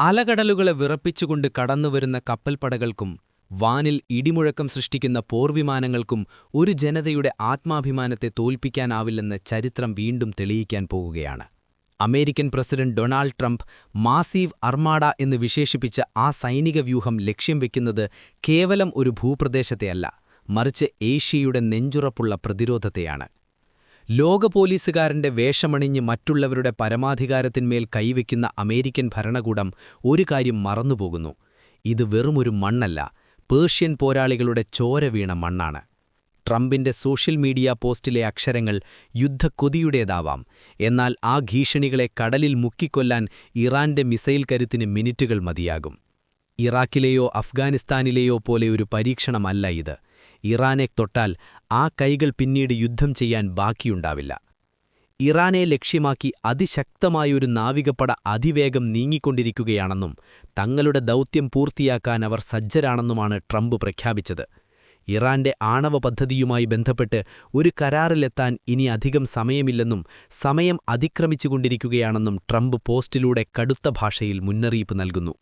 അലകടലുകളെ വിറപ്പിച്ചുകൊണ്ട് കടന്നുവരുന്ന കപ്പൽപ്പടകൾക്കും വാനിൽ ഇടിമുഴക്കം സൃഷ്ടിക്കുന്ന പോർവിമാനങ്ങൾക്കും ഒരു ജനതയുടെ ആത്മാഭിമാനത്തെ തോൽപ്പിക്കാനാവില്ലെന്ന് ചരിത്രം വീണ്ടും തെളിയിക്കാൻ പോകുകയാണ്. American president Donald Trump massive armada എന്ന് വിശേഷിപ്പിച്ച ആ സൈനിക വ്യൂഹം ലക്ഷ്യം വെക്കുന്നത് കേവലം ഒരു ഭൂപ്രദേശത്തെയല്ല മറിച്ച് ഏഷ്യയുടെ നെഞ്ചുറപ്പുള്ള പ്രതിരോധത്തെയാണ്. ലോക പോലീസുകാരന്റെ വേഷമണിഞ്ഞ് മറ്റുള്ളവരുടെ പരമാധികാരത്തിന്മേൽ കൈവയ്ക്കുന്ന അമേരിക്കൻ ഭരണകൂടം ഒരു കാര്യം മറന്നുപോകുന്നു. ഇത് വെറുമൊരു മണ്ണല്ല പേർഷ്യൻ പോരാളികളുടെ ചോര വീണ മണ്ണാണ്. ട്രംപിന്റെ സോഷ്യൽ മീഡിയ പോസ്റ്റിലെ അക്ഷരങ്ങൾ യുദ്ധക്കൊതിയുടേതാവാം. എന്നാൽ ആ ഭീഷണികളെ കടലിൽ മുക്കിക്കൊല്ലാൻ ഇറാന്റെ മിസൈൽ കരുത്തിന് മിനിറ്റുകൾ മതിയാകും. ഇറാഖിലെയോ അഫ്ഗാനിസ്ഥാനിലെയോ പോലെ ഒരു പരീക്ഷണമല്ല ഇത്. ഇറാനെ തൊട്ടാൽ ആ കൈകൾ പിന്നീട് യുദ്ധം ചെയ്യാൻ ബാക്കിയുണ്ടാവില്ല. ഇറാനെ ലക്ഷ്യമാക്കി അതിശക്തമായൊരു നാവികപ്പട അതിവേഗം നീങ്ങിക്കൊണ്ടിരിക്കുകയാണെന്നും തങ്ങളുടെ ദൗത്യം പൂർത്തിയാക്കാൻ അവർ സജ്ജരാണെന്നുമാണ് ട്രംപ് പ്രഖ്യാപിച്ചത്. ഇറാന്റെ ആണവ പദ്ധതിയുമായി ബന്ധപ്പെട്ട് ഒരു കരാറിലെത്താൻ ഇനി അധികം സമയമില്ലെന്നും സമയം അതിക്രമിച്ചുകൊണ്ടിരിക്കുകയാണെന്നും ട്രംപ് പോസ്റ്റിലൂടെ കടുത്ത ഭാഷയിൽ മുന്നറിയിപ്പ് നൽകുന്നു.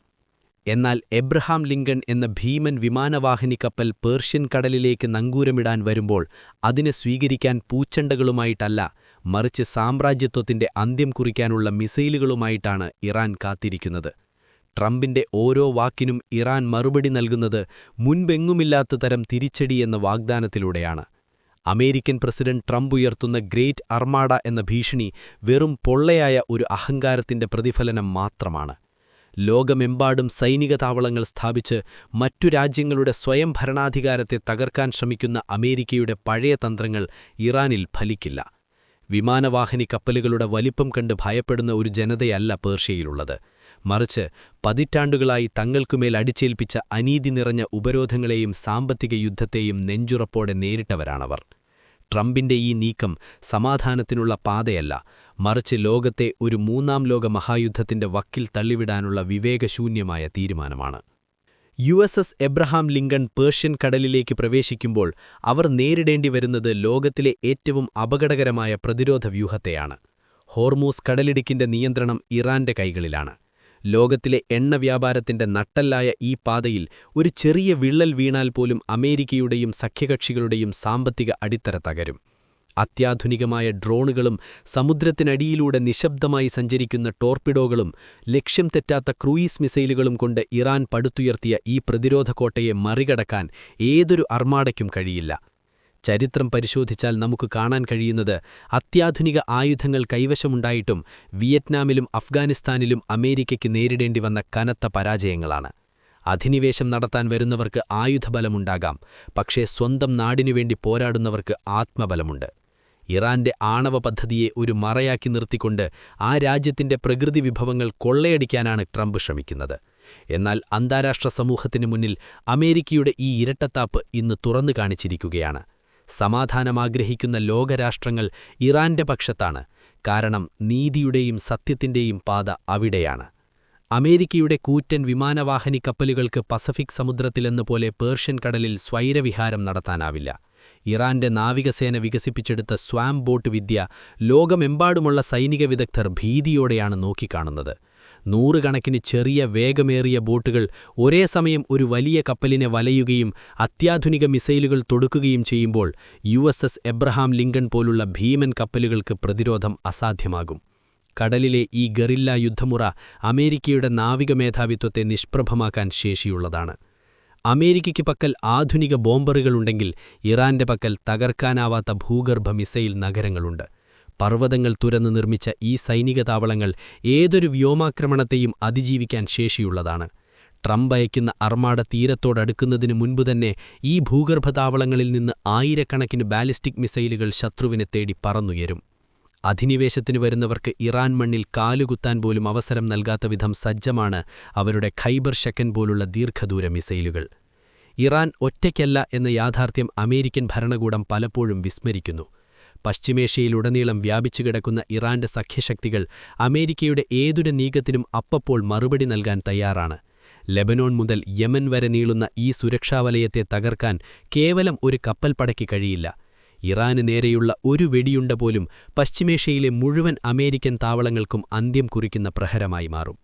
എന്നാൽ എബ്രഹാം ലിങ്കൺ എന്ന ഭീമൻ വിമാനവാഹിനി കപ്പൽ പേർഷ്യൻ കടലിലേക്ക് നങ്കൂരമിടാൻ വരുമ്പോൾ അതിനെ സ്വീകരിക്കാൻ പൂച്ചണ്ടകളുമായിട്ടല്ല മറിച്ച് സാമ്രാജ്യത്വത്തിന്റെ അന്ത്യം കുറിക്കാനുള്ള മിസൈലുകളുമായിട്ടാണ് ഇറാൻ കാത്തിരിക്കുന്നത്. ട്രംപിന്റെ ഓരോ വാക്കിനും ഇറാൻ മറുപടി നൽകുന്നത് മുൻപെങ്ങുമില്ലാത്ത തരം തിരിച്ചടി എന്ന വാഗ്ദാനത്തിലൂടെയാണ്. അമേരിക്കൻ പ്രസിഡന്റ് ട്രംപ് ഉയർത്തുന്ന ഗ്രേറ്റ് അർമാഡ എന്ന ഭീഷണി വെറും പൊള്ളയായ ഒരു അഹങ്കാരത്തിന്റെ പ്രതിഫലനം മാത്രമാണ്. ലോകമെമ്പാടും സൈനിക താവളങ്ങൾ സ്ഥാപിച്ച് മറ്റു രാജ്യങ്ങളുടെ സ്വയം ഭരണാധികാരത്തെ തകർക്കാൻ ശ്രമിക്കുന്ന അമേരിക്കയുടെ പഴയ തന്ത്രങ്ങൾ ഇറാനിൽ ഫലിക്കില്ല. വിമാനവാഹിനി കപ്പലുകളുടെ വലിപ്പം കണ്ട് ഭയപ്പെടുന്ന ഒരു ജനതയല്ല പേർഷ്യയിലുള്ളത്. മറിച്ച് പതിറ്റാണ്ടുകളായി തങ്ങൾക്കുമേൽ അടിച്ചേൽപ്പിച്ച അനീതി നിറഞ്ഞ ഉപരോധങ്ങളെയും സാമ്പത്തിക യുദ്ധത്തെയും നെഞ്ചുറപ്പോടെ നേരിട്ടവരാണവർ. ട്രംപിന്റെ ഈ നീക്കം സമാധാനത്തിനുള്ള പാതയല്ല മറിച്ച് ലോകത്തെ ഒരു മൂന്നാം ലോക മഹായുദ്ധത്തിന്റെ വക്കിൽ തള്ളിവിടാനുള്ള വിവേകശൂന്യമായ തീരുമാനമാണ്. U S S Abraham Lincoln Persian കടലിലേക്ക് പ്രവേശിക്കുമ്പോൾ അവർ നേരിടേണ്ടി വരുന്നത് ലോകത്തിലെ ഏറ്റവും അപകടകരമായ പ്രതിരോധ വ്യൂഹത്തെയാണ്. ഹോർമൂസ് കടലിടുക്കിന്റെ നിയന്ത്രണം ഇറാന്റെ കൈകളിലാണ്. ലോകത്തിലെ എണ്ണ വ്യാപാരത്തിന്റെ നട്ടല്ലായ ഈ പാതയിൽ ഒരു ചെറിയ വിള്ളൽ വീണാൽ പോലും അമേരിക്കയുടെയും സഖ്യകക്ഷികളുടെയും സാമ്പത്തിക അടിത്തറ തകരും. അത്യാധുനികമായ ഡ്രോണുകളും സമുദ്രത്തിനടിയിലൂടെ നിശബ്ദമായി സഞ്ചരിക്കുന്ന ടോർപിഡോകളും ലക്ഷ്യം തെറ്റാത്ത ക്രൂയിസ് മിസൈലുകളും കൊണ്ട് ഇറാൻ പടുത്തുയർത്തിയ ഈ പ്രതിരോധ കോട്ടയെ മറികടക്കാൻ ഏതൊരു അർമാടയ്ക്കും കഴിയില്ല. ചരിത്രം പരിശോധിച്ചാൽ നമുക്ക് കാണാൻ കഴിയുന്നത് അത്യാധുനിക ആയുധങ്ങൾ കൈവശമുണ്ടായിട്ടും വിയറ്റ്നാമിലും അഫ്ഗാനിസ്ഥാനിലും അമേരിക്കയ്ക്ക് നേരിടേണ്ടി വന്ന കനത്ത പരാജയങ്ങളാണ്. അധിനിവേശം നടത്താൻ വരുന്നവർക്ക് ആയുധബലമുണ്ടാകാം പക്ഷേ സ്വന്തം നാടിനുവേണ്ടി പോരാടുന്നവർക്ക് ആത്മബലമുണ്ട്. ഇറാന്റെ ആണവ പദ്ധതിയെ ഒരു മറയാക്കി നിർത്തിക്കൊണ്ട് ആ രാജ്യത്തിന്റെ പ്രകൃതി വിഭവങ്ങൾ കൊള്ളയടിക്കാനാണ് ട്രംപ് ശ്രമിക്കുന്നത്. എന്നാൽ അന്താരാഷ്ട്ര സമൂഹത്തിനു മുന്നിൽ അമേരിക്കയുടെ ഈ ഇരട്ടത്താപ്പ് ഇന്ന് തുറന്നു കാണിച്ചിരിക്കുകയാണ്. സമാധാനമാഗ്രഹിക്കുന്ന ലോകരാഷ്ട്രങ്ങൾ ഇറാന്റെ പക്ഷത്താണ്. കാരണം നീതിയുടെയും സത്യത്തിന്റെയും പാത അവിടെയാണ്. അമേരിക്കയുടെ കൂറ്റൻ വിമാനവാഹിനി കപ്പലുകൾക്ക് പസഫിക് സമുദ്രത്തിലെന്നപോലെ പേർഷ്യൻ കടലിൽ സ്വൈരവിഹാരം നടത്താനാവില്ല. ഇറാന്റെ നാവികസേന വികസിപ്പിച്ചെടുത്ത സ്വാം ബോട്ട് വിദ്യ ലോകമെമ്പാടുമുള്ള സൈനിക വിദഗ്ധർ ഭീതിയോടെയാണ് നോക്കിക്കാണുന്നത്. നൂറുകണക്കിന് ചെറിയ വേഗമേറിയ ബോട്ടുകൾ ഒരേ സമയം ഒരു വലിയ കപ്പലിനെ വലയുകയും അത്യാധുനിക മിസൈലുകൾ തൊടുക്കുകയും ചെയ്യുമ്പോൾ യു എബ്രഹാം ലിങ്കൺ പോലുള്ള ഭീമൻ കപ്പലുകൾക്ക് പ്രതിരോധം അസാധ്യമാകും. കടലിലെ ഈ ഗറില്ല യുദ്ധമുറ അമേരിക്കയുടെ നാവിക മേധാവിത്വത്തെ നിഷ്പ്രഭമാക്കാൻ ശേഷിയുള്ളതാണ്. അമേരിക്കയ്ക്ക് പക്കൽ ആധുനിക ബോംബറുകളുണ്ടെങ്കിൽ ഇറാന്റെ പക്കൽ തകർക്കാനാവാത്ത ഭൂഗർഭ മിസൈൽ നഗരങ്ങളുണ്ട്. പർവതങ്ങൾ തുരന്ന് നിർമ്മിച്ച ഈ സൈനിക താവളങ്ങൾ ഏതൊരു വ്യോമാക്രമണത്തെയും അതിജീവിക്കാൻ ശേഷിയുള്ളതാണ്. ട്രംപ് അയക്കുന്ന അർമാട തീരത്തോടടുക്കുന്നതിനു മുൻപുതന്നെ ഈ ഭൂഗർഭ താവളങ്ങളിൽ നിന്ന് ആയിരക്കണക്കിന് ബാലിസ്റ്റിക് മിസൈലുകൾ ശത്രുവിനെ തേടി പറന്നുയരും. അധിനിവേശത്തിന് വരുന്നവർക്ക് ഇറാൻ മണ്ണിൽ കാലുകുത്താൻ പോലും അവസരം നൽകാത്ത വിധം സജ്ജമാണ് അവരുടെ ഖൈബർ ഷെക്കൻ പോലുള്ള ദീർഘദൂര മിസൈലുകൾ. ഇറാൻ ഒറ്റയ്ക്കല്ല എന്ന യാഥാർത്ഥ്യം അമേരിക്കൻ ഭരണകൂടം പലപ്പോഴും വിസ്മരിക്കുന്നു. പശ്ചിമേഷ്യയിലുടനീളം വ്യാപിച്ചുകിടക്കുന്ന ഇറാന്റെ സഖ്യശക്തികൾ അമേരിക്കയുടെ ഏതൊരു നീക്കത്തിനും അപ്പപ്പോൾ മറുപടി നൽകാൻ തയ്യാറാണ്. ലെബനോൺ മുതൽ യമൻ വരെ നീളുന്ന ഈ സുരക്ഷാവലയത്തെ തകർക്കാൻ കേവലം ഒരു കപ്പൽപ്പടയ്ക്ക് കഴിയില്ല. ഇറാന് നേരെയുള്ള ഒരു വെടിയുണ്ട പോലും പശ്ചിമേഷ്യയിലെ മുഴുവൻ അമേരിക്കൻ താവളങ്ങൾക്കും അന്ത്യം കുറിക്കുന്ന പ്രഹരമായി മാറും.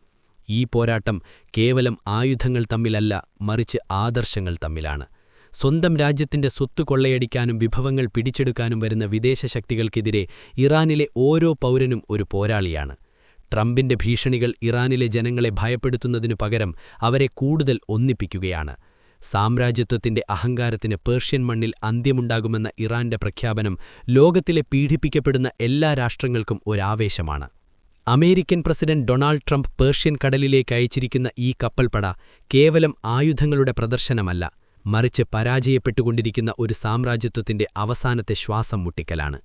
ഈ പോരാട്ടം കേവലം ആയുധങ്ങൾ തമ്മിലല്ല മറിച്ച് ആദർശങ്ങൾ തമ്മിലാണ്. സ്വന്തം രാജ്യത്തിന്റെ സ്വത്ത് കൊള്ളയടിക്കാനും വിഭവങ്ങൾ പിടിച്ചെടുക്കാനും വരുന്ന വിദേശ ശക്തികൾക്കെതിരെ ഇറാനിലെ ഓരോ പൗരനും ഒരു പോരാളിയാണ്. ട്രംപിന്റെ ഭീഷണികൾ ഇറാനിലെ ജനങ്ങളെ ഭയപ്പെടുത്തുന്നതിനു പകരം അവരെ കൂടുതൽ ഒന്നിപ്പിക്കുകയാണ്. സാമ്രാജ്യത്വത്തിന്റെ അഹങ്കാരത്തിന് പേർഷ്യൻ മണ്ണിൽ അന്ത്യമുണ്ടാകുമെന്ന ഇറാന്റെ പ്രഖ്യാപനം ലോകത്തിലെ പീഡിപ്പിക്കപ്പെടുന്ന എല്ലാ രാഷ്ട്രങ്ങൾക്കും ഒരാവേശമാണ്. American president Donald Trump Persian കടലിലേക്ക് അയച്ചിരിക്കുന്ന ഈ കപ്പൽപ്പട കേവലം ആയുധങ്ങളുടെ പ്രദർശനമല്ല മറിച്ച് പരാജയപ്പെട്ടുകൊണ്ടിരിക്കുന്ന ഒരു സാമ്രാജ്യത്വത്തിന്റെ അവസാനത്തെ ശ്വാസം മുട്ടിക്കലാണ്.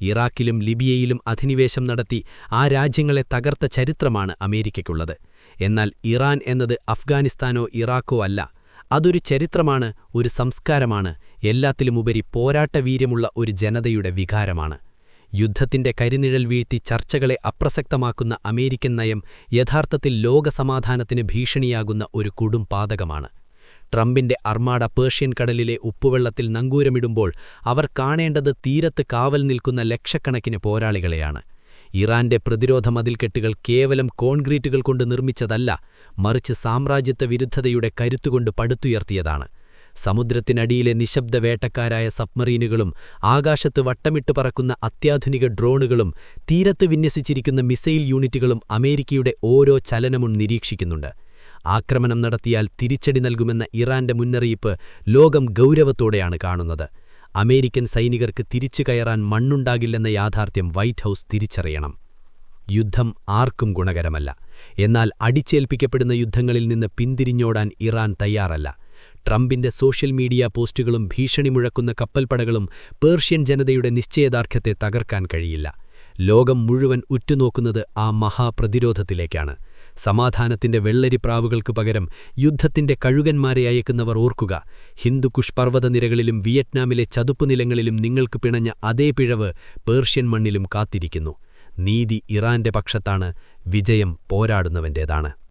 ഇറാഖിലും ലിബിയയിലും അധിനിവേശം നടത്തി ആ രാജ്യങ്ങളെ തകർത്ത ചരിത്രമാണ് അമേരിക്കയ്ക്കുള്ളത്. എന്നാൽ ഇറാൻ എന്നത് അഫ്ഗാനിസ്ഥാനോ ഇറാഖോ അല്ല അതൊരു ചരിത്രമാണ് ഒരു സംസ്കാരമാണ്. എല്ലാത്തിലുമുപരി പോരാട്ടവീര്യമുള്ള ഒരു ജനതയുടെ വികാരമാണ്. യുദ്ധത്തിന്റെ കരിനിഴൽ വീഴ്ത്തി ചർച്ചകളെ അപ്രസക്തമാക്കുന്ന അമേരിക്കൻ നയം യഥാർത്ഥത്തിൽ ലോകസമാധാനത്തിന് ഭീഷണിയാകുന്ന ഒരു കൊടും പാതകമാണ് ട്രംപിന്റെ അർമാഡ പേർഷ്യൻ കടലിലെ ഉപ്പുവെള്ളത്തിൽ നങ്കൂരമിടുമ്പോൾ അവർ കാണേണ്ടത് തീരത്ത് കാവൽ നിൽക്കുന്ന ലക്ഷക്കണക്കിന് പോരാളികളെയാണ്. ഇറാന്റെ പ്രതിരോധ മതിൽക്കെട്ടുകൾ കേവലം കോൺക്രീറ്റുകൾ കൊണ്ട് നിർമ്മിച്ചതല്ല മറിച്ച് സാമ്രാജ്യത്വ വിരുദ്ധതയുടെ കരുത്തുകൊണ്ട് പടുത്തുയർത്തിയതാണ്. സമുദ്രത്തിനടിയിലെ നിശബ്ദ വേട്ടക്കാരായ സബ്മറീനുകളും ആകാശത്ത് വട്ടമിട്ട് പറക്കുന്ന അത്യാധുനിക ഡ്രോണുകളും തീരത്ത് വിന്യസിച്ചിരിക്കുന്ന മിസൈൽ യൂണിറ്റുകളും അമേരിക്കയുടെ ഓരോ ചലനവും നിരീക്ഷിക്കുന്നുണ്ട്. ആക്രമണം നടത്തിയാൽ തിരിച്ചടി നൽകുമെന്ന ഇറാന്റെ മുന്നറിയിപ്പ് ലോകം ഗൗരവത്തോടെയാണ് കാണുന്നത്. അമേരിക്കൻ സൈനികർക്ക് തിരിച്ചു കയറാൻ മണ്ണുണ്ടാകില്ലെന്ന യാഥാർത്ഥ്യം വൈറ്റ് ഹൗസ് തിരിച്ചറിയണം. യുദ്ധം ആർക്കും ഗുണകരമല്ല. എന്നാൽ അടിച്ചേൽപ്പിക്കപ്പെടുന്ന യുദ്ധങ്ങളിൽ നിന്ന് പിന്തിരിഞ്ഞോടാൻ ഇറാൻ തയ്യാറല്ല. ട്രംപിന്റെ സോഷ്യൽ മീഡിയ പോസ്റ്റുകളും ഭീഷണി മുഴക്കുന്ന കപ്പൽപ്പടകളും പേർഷ്യൻ ജനതയുടെ നിശ്ചയദാർഢ്യത്തെ തകർക്കാൻ കഴിയില്ല. ലോകം മുഴുവൻ ഉറ്റുനോക്കുന്നത് ആ മഹാപ്രതിരോധത്തിലേക്കാണ്. സമാധാനത്തിന്റെ വെള്ളരിപ്രാവുകൾക്ക് പകരം യുദ്ധത്തിന്റെ കഴുകന്മാരെ അയക്കുന്നവർ ഓർക്കുക ഹിന്ദുക്കുഷ് പർവതനിരകളിലും വിയറ്റ്നാമിലെ ചതുപ്പുനിലങ്ങളിലും നിങ്ങൾക്ക് പിണഞ്ഞ അതേ പിഴവ് പേർഷ്യൻ മണ്ണിലും കാത്തിരിക്കുന്നു. നീതി ഇറാന്റെ പക്ഷത്താണ് വിജയം പോരാടുന്നവന്റേതാണ്